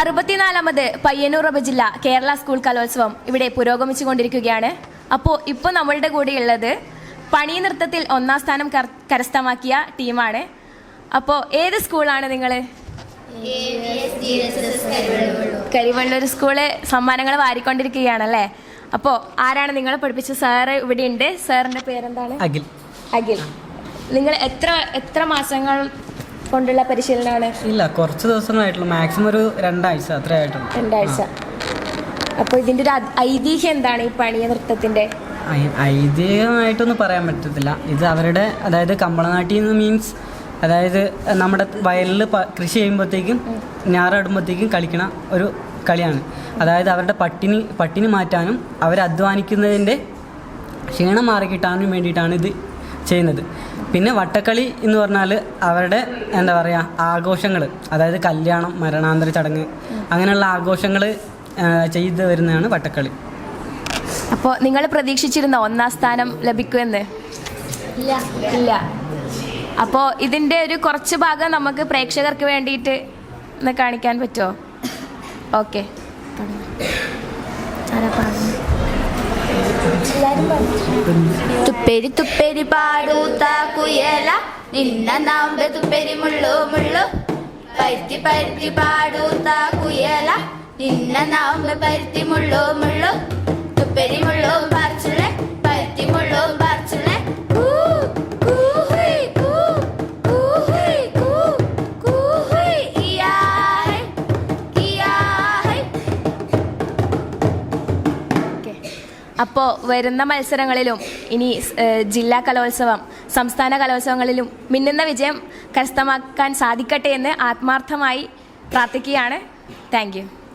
അറുപത്തിനാലാമത് പയ്യന്നൂർ ഉപജില്ല കേരള സ്കൂൾ കലോത്സവം ഇവിടെ പുരോഗമിച്ചു കൊണ്ടിരിക്കുകയാണ് അപ്പോൾ ഇപ്പോൾ നമ്മളുടെ കൂടെ ഉള്ളത് പണി നൃത്തത്തിൽ ഒന്നാം സ്ഥാനം കരസ്ഥമാക്കിയ ടീമാണ്. അപ്പോൾ ഏത് സ്കൂളാണ് നിങ്ങൾ കരിവള്ളൂർ സ്കൂൾ. സമ്മാനങ്ങൾ വാരിക്കൊണ്ടിരിക്കുകയാണല്ലേ? അപ്പോൾ ആരാണ് നിങ്ങളെ പഠിപ്പിച്ച സാറ് ഇവിടെ ഉണ്ട് സാറിന്റെ പേരെന്താണ്? അഖിൽ. അഖിൽ. നിങ്ങൾ എത്ര എത്ര മാസങ്ങൾ കൊണ്ടുള്ള പരിശീലനമാണ്. ഇല്ല കുറച്ച് ദിവസങ്ങളായിട്ടുള്ളൂ. മാക്സിമം ഒരു രണ്ടാഴ്ച അത്രേ ആയിട്ടുള്ളൂ. രണ്ടാഴ്ച. അപ്പോൾ ഇതിന്റെ ഒരു ഐതിഹ്യം എന്താണ് ഈ പണിയ നൃത്തത്തിന്റെ ഐതിഹ്യമായിട്ടൊന്നും പറയാൻ പറ്റത്തില്ല. ഇത് അവരുടെ അതായത് കമ്പളനാട്ടി എന്ന് മീൻസ് അതായത് നമ്മുടെ വയലിൽ കൃഷി ചെയ്യുമ്പോഴത്തേക്കും ഞാറിടുമ്പോഴത്തേക്കും കളിക്കണ ഒരു കളിയാണ്. അതായത് അവരുടെ പട്ടിണി പട്ടിണി മാറ്റാനും അവർ അധ്വാനിക്കുന്നതിന്റെ ക്ഷീണം മാറി കിട്ടാനും വേണ്ടിയിട്ടാണ് ഇത് ചെയ്യുന്നത്. പിന്നെ വട്ടക്കളി എന്ന് പറഞ്ഞാൽ അവരുടെ എന്താ പറയുക ആഘോഷങ്ങൾ അതായത് കല്യാണം മരണാന്തര ചടങ്ങ് അങ്ങനെയുള്ള ആഘോഷങ്ങൾ ചെയ്തു വരുന്നതാണ് വട്ടക്കളി. അപ്പോൾ നിങ്ങൾ പ്രതീക്ഷിച്ചിരുന്ന ഒന്നാം സ്ഥാനം ലഭിക്കുമെന്ന്? ഇല്ല. അപ്പോൾ ഇതിന്റെ ഒരു കുറച്ച് ഭാഗം നമുക്ക് പ്രേക്ഷകർക്ക് വേണ്ടിയിട്ട് ഒന്ന് കാണിക്കാൻ പറ്റുമോ ഓക്കെ. തുപ്പേരി തുപ്പേരി പാടൂത്ത കുയല നിന്ന നാമ്പ് തുപ്പേരി മുള്ളു മുള്ളു. പരുത്തി പരുത്തി പാടൂത്ത കുയല നിന്ന നാമ്പ് പരുത്തി മുള്ളു മുള്ളു. തുപ്പേരി മുള്ളു അപ്പോൾ വരുന്ന മത്സരങ്ങളിലും ഇനി ജില്ലാ കലോത്സവം സംസ്ഥാന കലോത്സവങ്ങളിലും മിന്നുന്ന വിജയം കരസ്ഥമാക്കാൻ സാധിക്കട്ടെ എന്ന് ആത്മാർത്ഥമായി പ്രാർത്ഥിക്കുകയാണ്. താങ്ക്